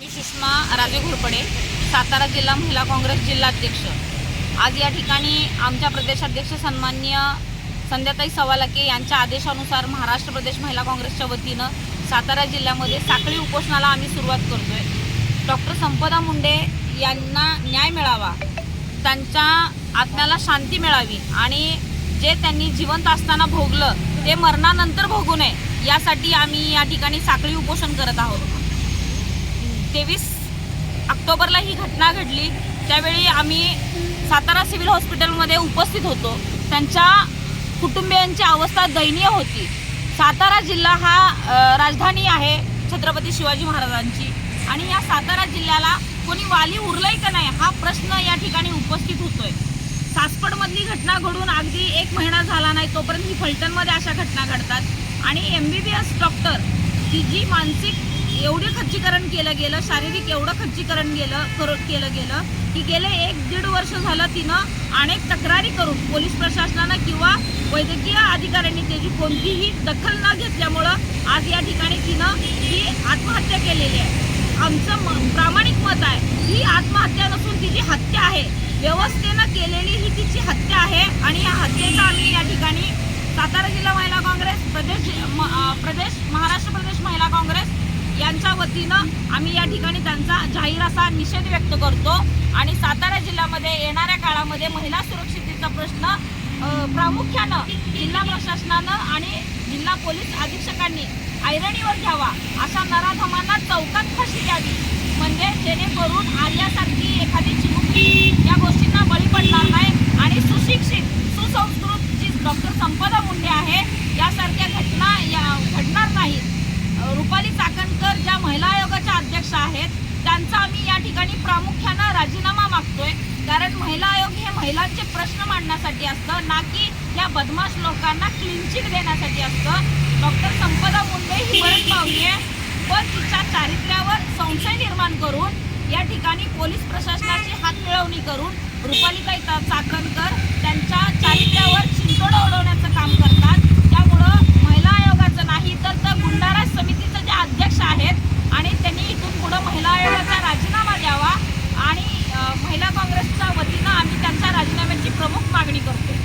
मी सुषमा राजे घोरपडे सातारा जिल्हा महिला काँग्रेस जिल्हाध्यक्ष. आज या ठिकाणी आमच्या प्रदेशाध्यक्ष सन्मान्य संध्याताई सवालाके यांच्या आदेशानुसार महाराष्ट्र प्रदेश महिला काँग्रेसच्या वतीनं सातारा जिल्ह्यामध्ये साखळी उपोषणाला आम्ही सुरुवात करतोय. डॉक्टर संपदा मुंडे यांना न्याय मिळावा त्यांच्या आत्म्याला शांती मिळावी आणि जे त्यांनी जिवंत असताना भोगलं ते मरणानंतर भोगू नये यासाठी आम्ही या ठिकाणी साखळी उपोषण करत आहोत. तेवीस ऑक्टोबरला ही घटना घडली. त्यावेळी आम्ही सातारा सिव्हिल हॉस्पिटलमध्ये उपस्थित होतो. त्यांच्या कुटुंबियांची अवस्था दयनीय होती. सातारा जिल्हा हा राजधानी आहे छत्रपती शिवाजी महाराजांची. आणि या सातारा जिल्ह्याला कोणी वाली उरलंय का नाही हा प्रश्न या ठिकाणी उपस्थित होतोय. सासपडमधली घटना घडून अगदी एक महिना झाला नाही तोपर्यंत ही फलटणमध्ये अशा घटना घडतात. आणि M B B S doctor ही जी मानसिक एवढे खच्चीकरण केलं गेलं शारीरिक एवढं खच्चीकरण गेलं कर केलं गेलं की गेले एक दीड वर्ष झालं तिनं अनेक तक्रारी करून पोलीस प्रशासनानं किंवा वैद्यकीय अधिकाऱ्यांनी त्याची कोणतीही दखल न घेतल्यामुळं आज या ठिकाणी तिनं ही आत्महत्या केलेली आहे. आमचं म- प्रामाणिक मत आहे ही आत्महत्या नसून तिची हत्या आहे. व्यवस्थेनं केलेली ही तिची हत्या आहे आणि या हत्येचा आम्ही या ठिकाणी सातारा जिल्हा महिला काँग्रेस प्रदेश म- अं, प्रदेश महाराष्ट्र प्रदेश महिला काँग्रेस यांच्या वतीनं आम्ही या ठिकाणी त्यांचा जाहीर असा निषेध व्यक्त करतो. आणि सातारा जिल्ह्यामध्ये येणाऱ्या काळामध्ये महिला सुरक्षितेचा प्रश्न प्रामुख्यानं जिल्हा प्रशासनानं आणि जिल्हा पोलीस अधीक्षकांनी ऐरणीवर घ्यावा अशा नराधमांना चौकात फाशी द्यावी म्हणजे जेणेकरून आर्यासारखी एखादी चिमुकली या गोष्टींना बळी पडणार नाही आणि सुशिक्षित सुसंस्कृत जी डॉक्टर संपदा मुंडे आहे यासारख्या घटना या घडणार नाहीत अ, रुपाली चाकणकर ज्या महिला आयोगाच्या अध्यक्ष आहेत त्यांचा ठिकाणी प्रामुख्यानं राजीनामा मागतोय. कारण महिला आयोग हे महिलांचे प्रश्न मांडण्यासाठी असतं ना की या बदमाश लोकांना क्लीन चिट देण्यासाठी असतं. डॉक्टर संपदा मुंडे ही बरंच पावली आहे पण तिच्या चारित्र्यावर संशय निर्माण करून या ठिकाणी पोलीस प्रशासनाची हात मिळवणी करून रुपालीताई चा- चाकणकर त्यांच्या चारित्र्यावर चिंतोड उडवण्याचं काम करतात 国語。